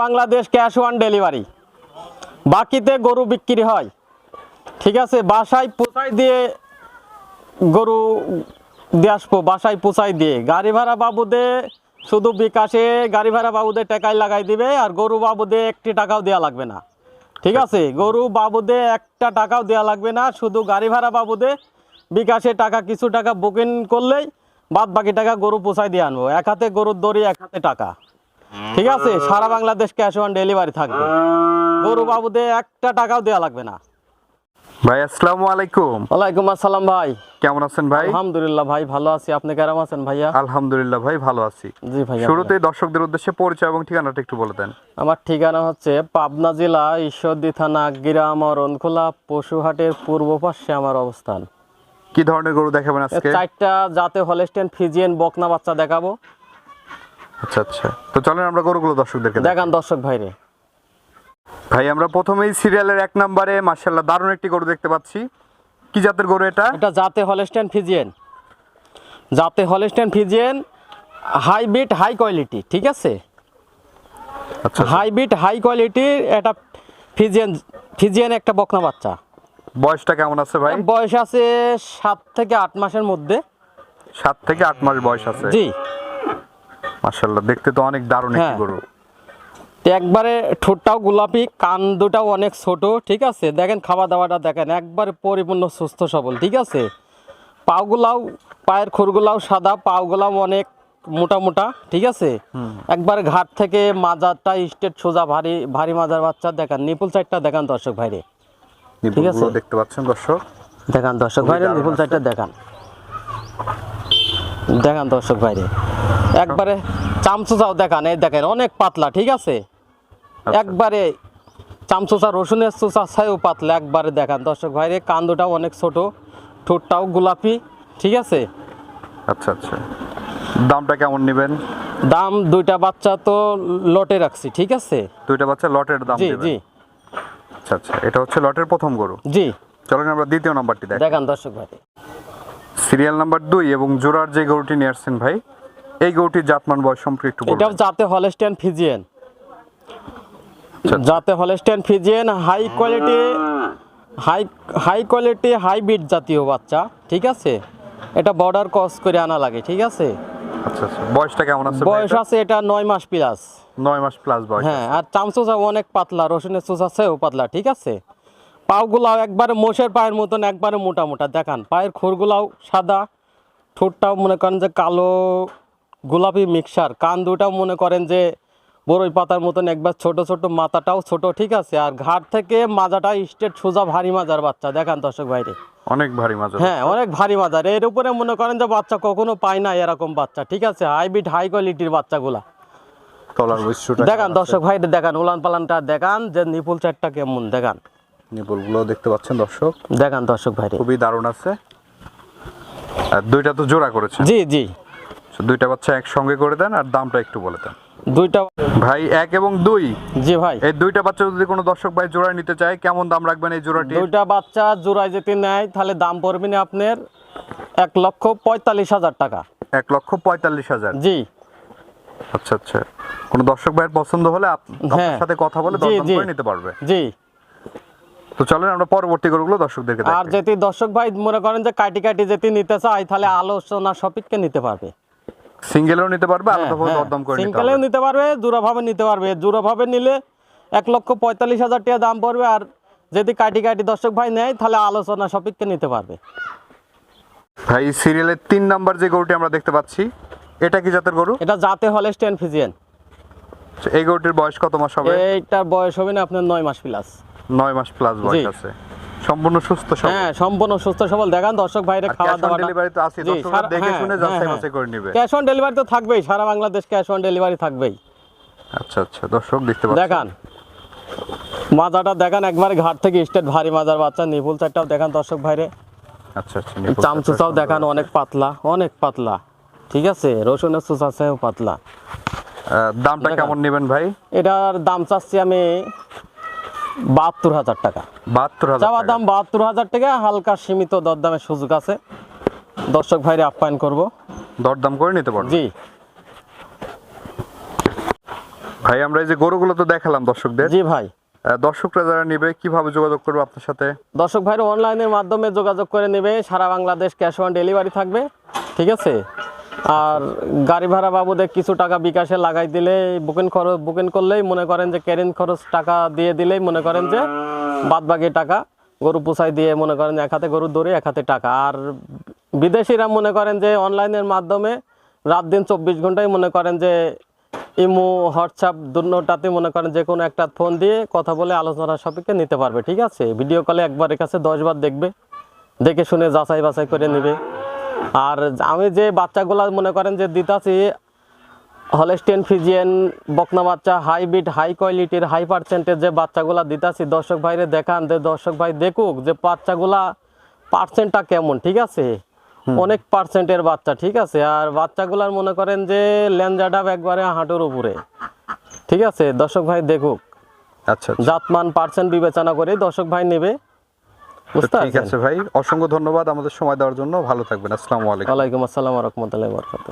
Bangladesh cash on delivery. বাকিতে গরু বিক্রি হয়। ঠিক আছে, বাসায় পোষাই দিয়ে গরু দিয়ে আসব, বাসায় পোষাই দিয়ে। গাড়ি ভাড়া বাবুদে শুধু বিকাশে গাড়ি ভাড়া বাবুদে টাকায় লাগাই দিবে, আর গরু বাবুদে একটি টাকাও দেওয়া লাগবে না। ঠিক আছে, গরু বাবুদে একটা টাকাও দেওয়া লাগবে না, শুধু গাড়ি ভাড়া বাবুদে বিকাশে টাকা, কিছু টাকা বুকিং করলেই বাদ বাকি টাকা গরু পোষাই দিয়ে আনব। এক হাতে গরুর দড়ি, এক হাতে টাকা। ঠিক আছে সারা বাংলাদেশ ক্যাশ অন ডেলিভারি থাকবে। গরু বাবুদে একটা টাকাও দেওয়া লাগবে না। ভাই আসসালামু আলাইকুম। ওয়ালাইকুম আসসালাম ভাই। কেমন আছেন ভাই? আলহামদুলিল্লাহ ভাই ভালো আছি। আপনি কেমন আছেন ভাইয়া? আলহামদুলিল্লাহ ভাই ভালো আছি। জি ভাইয়া শুরুতেই দর্শকদের উদ্দেশ্যে পরিচয় এবং ঠিকানাটা একটু বলে দেন। আমার ঠিকানা হচ্ছে পাবনা জেলা ঈশ্বরদী থানা গ্রাম অরণখোলা পশুহাটের পূর্ব পাশে আমার অবস্থান। কি ধরনের গরু দেখাবেন আজকে? চারটা জাতে হলেস্টেন ফিজিয়ান বকনা বাচ্চা দেখাবো। আচ্ছা আচ্ছা। তো চলেন আমরা গরুগুলো দর্শকদেরকে। দেখান দর্শক ভাইরে। ভাই আমরা প্রথমেই সিরিয়ালের এক নম্বরে মার্শাল্লাহ দারুণ একটি গরু দেখতে পাচ্ছি। কি জাতের গরু এটা? এটা জাতে হলেস্টেন ফিজিয়ান। জাতে Holstein Friesian hybrid high quality ঠিক আছে? আচ্ছা হাইব্রিড হাই কোয়ালিটির এটা ফিজিয়ান ফিজিয়ান একটা বকনা বাচ্চা। বয়সটা কেমন আছে ভাই? বয়স আছে সাত থেকে আট মাসের মধ্যে। সাত থেকে আট মাস বয়স আছে। জি। মার্শাল্লাহ দেখতে তো অনেক দারুণ একটি হ্যাঁ। গরু। তো একবারে ঠোঁটটাও গোলাপি কান দুটাও অনেক ছোট ঠিক আছে? দেখেন খাওয়া দাওয়াটা দেখেন একবারে পরিপূর্ণ সুস্থ সবল ঠিক আছে? পাওগুলাও পায়ের খুরগুলাও সাদা পাওগুলাও অনেক মোটা মোটা ঠিক আছে? একবার ঘাট থেকে মাজারটা স্টেট সোজা ভারী ভারী মাজার বাচ্চা দেখান নিপুল সাইডটা দেখান দর্শক ভাইরে। ঠিক আছে। দেখতে পাচ্ছেন দর্শক? দেখান দর্শক ভাইরে নিপুল। সাইডটা দেখান। দেখান দর্শক ভাইরে। একবারে চামচুচাও দেখান এই দেখেন অনেক পাতলা ঠিক আছে? আচ্ছা। একবারে চামচুচা রসুনের চুচা ছাইও পাতলা একবারে দেখান। দর্শক ভাইরে কান্দুটাও অনেক ছোট ঠোঁটটাও গোলাপি ঠিক আছে? আচ্ছা আচ্ছা। দামটা কেমন নেবেন? দাম দুইটা বাচ্চা তো লটে রাখছি ঠিক আছে? দুইটা বাচ্চা লটের দাম জি জি। আচ্ছা আচ্ছা। এটা হচ্ছে লটের প্রথম গরু। জি। চলেন আমরা দ্বিতীয় নাম্বারটি দেখ। দেখান দর্শক ভাই। সিরিয়াল নাম্বার দুই এবং জোড়ার যে গরুটি নিয়ে আসছেন ভাই এই গরুটির জাতমান বয়স সম্পর্কে একটু বলবেন। জাতে হলেস্টিয়ান ফিজিয়ান। আচ্ছা। জাতে Holstein Friesian high quality high high quality hybrid জাতীয় বাচ্চা ঠিক আছে? এটা বর্ডার ক্রস করে আনা লাগে ঠিক আছে? আচ্ছা আচ্ছা। বয়সটা কেমন আছে বয়স আছে এটা মাস প্লাস মাস প্লাস বয়স হ্যাঁ আর চামচোচা অনেক পাতলা রসুনের চোচা সেও পাতলা ঠিক আছে? পাগুলাও একবারে মোষের পায়ের মতন একবারে মোটা মোটা। দেখান পায়ের খুরগুলাও সাদা ঠোঁটটাও মনে করেন যে কালো গোলাপি মিক্সার। কান দুটাও মনে করেন যে বড়ই পাতার মতন একবার ছোট ছোট মাথাটাও ছোট ঠিক আছে? আর ঘাট থেকে মাজাটা স্টেট সোজা ভারী মাজার বাচ্চা। দেখান দর্শক বাইরে অনেক ভারী মাজার হ্যাঁ অনেক ভারী মাজার। এর উপরে মনে করেন যে বাচ্চা কখনো পায় না এরকম বাচ্চা ঠিক আছে? হাইব্রিড হাই কোয়ালিটির বাচ্চাগুলা। দেখান দর্শক ভাই দেখান উলান পালানটা দেখান যে নিপুল চারটা কেমন দেখান। নিপুলগুলো দেখতে পাচ্ছেন দর্শক? দেখান দর্শক ভাই খুবই দারুণ আছে। আর দুইটা তো জোড়া করেছে জি জি। দুইটা বাচ্চা একসঙ্গে করে দেন আর দামটা একটু বলে দেন। দুইটা ভাই এক এবং দুই? জি ভাই। এই দুইটা বাচ্চা যদি কোনো দর্শক ভাই জোড়া নিতে চায় কেমন দাম রাখবেন এই জোড়াটি? দুইটা বাচ্চা জোড়ায় যদি নেয় তাহলে দাম পড়বে না আপনার এক লক্ষ পঁয়তাল্লিশ হাজার টাকা। এক লক্ষ পঁয়তাল্লিশ হাজার? জি। আচ্ছা আচ্ছা। কোনো দর্শক ভাইয়ের পছন্দ হলে আপ- আপনার হ্যাঁ। সাথে কথা বলে দরদাম করে নিতে পারবে। জি। তো চলেন আমরা পরবর্তী গরুগুলো দর্শকদেরকে আর যদি দর্শক ভাই মনে করেন যে কাটি কাটি যদি নিতে চায় তাহলে আলোচনা সপিককে নিতে পারবে। সিঙ্গেলও নিতে পারবে হ্যাঁ, আলাদাভাবে দরদাম করে নিতে সিঙ্গেলেও নিতে পারবে জোড়াভাবে নিতে পারবে। জোড়াভাবে নিলে এক লক্ষ পঁয়তাল্লিশ হাজার টাকা দাম পড়বে আর যদি কাটি কাটি দর্শক ভাই নেয় তাহলে আলোচনা সপিককে নিতে পারবে। ভাই সিরিয়ালের তিন নাম্বার যে গরুটি আমরা দেখতে পাচ্ছি এটা কি জাতের গরু? এটা জাতে হলে স্ট্যান্ড ফিজিয়ান। এই গরুটির বয়স কত মাস হবে? এইটার বয়স হবে না আপনার নয় মাস প্লাস নয় মাস প্লাস বয়স আছে। সম্পূর্ণ সুস্থ সবল। হ্যাঁ সম্পূর্ণ সুস্থ সবল। দেখান দর্শক ভাইরে খাওয়া দাওয়া delivery তো আছে, দর্শকরা দেখে শুনে যাচাই বাছাই করে নিবে। ক্যাশ অন ডেলিভারি তো থাকবেই সারা বাংলাদেশ ক্যাশ অন ডেলিভারি থাকবেই। আচ্ছা আচ্ছা দর্শক দেখতে পাচ্ছেন। দেখান মাজাটা দেখান একবারে ঘাট থেকে স্টেট ভারী মাজার বাচ্চা নিপুল চারটাও দেখান দর্শক ভাইরে। আচ্ছা আচ্ছা চামচুচাও দেখান অনেক পাতলা অনেক পাতলা। ঠিক আছে রসুনের চুচা পাতলা। দামটা কেমন নেবেন ভাই? এটার দাম চাচ্ছি আমি বাহাত্তর হাজার টাকা। বাহাত্তর চাওয়া দাম বাহাত্তর হাজার টাকা হালকা সীমিত দরদামের সুযোগ আছে। দর্শক ভাইরে আপ্যায়ন করব। দরদাম করে নিতে পারবে? জি। ভাই আমরা এই যে গরুগুলো তো দেখালাম দর্শকদের। জি ভাই। দর্শকরা যারা নিবে কীভাবে যোগাযোগ করবে আপনার সাথে? দর্শক ভাইরা অনলাইনের মাধ্যমে যোগাযোগ করে নেবে। সারা বাংলাদেশ ক্যাশ অন ডেলিভারি থাকবে। ঠিক আছে? আর গাড়ি ভাড়া বাবুদের কিছু টাকা বিকাশে লাগাই দিলে বুকিং খরচ, বুকিং করলেই মনে করেন যে ক্যারিং খরচ টাকা দিয়ে দিলেই মনে করেন যে বাদ বাকি টাকা গরু পুষাই দিয়ে মনে করেন এক হাতে গরু দৌড়ে, এক হাতে টাকা। আর বিদেশিরা মনে করেন যে অনলাইনের মাধ্যমে রাত দিন চব্বিশ ঘন্টায় মনে করেন যে ইমো, হোয়াটসঅ্যাপ দুটাতে মনে করেন যে কোনো একটা ফোন দিয়ে কথা বলে আলোচনা সাপেক্ষে নিতে পারবে, ঠিক আছে? ভিডিও কলে একবারের কাছে দশবার দেখবে, দেখে শুনে যাচাই বাছাই করে নেবে। আর আমি যে বাচ্চাগুলা মনে করেন যে দিতাছি হলেস্টেন ফিজিয়ান বকনা বাচ্চা হাইব্রিড হাই কোয়ালিটির হাই পার্সেন্টের যে বাচ্চাগুলা দিতাছি দর্শক ভাইরে দেখান যে দর্শক ভাই দেখুক যে বাচ্চাগুলা পার্সেন্টটা কেমন ঠিক আছে? অনেক পার্সেন্টের বাচ্চা ঠিক আছে? আর বাচ্চাগুলার মনে করেন যে লেঞ্জাডাব একবারে হাঁটুর উপরে ঠিক আছে? দর্শক ভাই দেখুক। আচ্ছা আচ্ছা। জাতমান পার্সেন্ট বিবেচনা করে দর্শক ভাই নেবে। ঠিক আছে ভাই। অসংখ্য ধন্যবাদ আমাদের সময় দেওয়ার জন্য। ভালো থাকবেন। আসসালামু আলাইকুম। ওয়ালাইকুম আসসালাম রহমতুল্লাহ বরকাত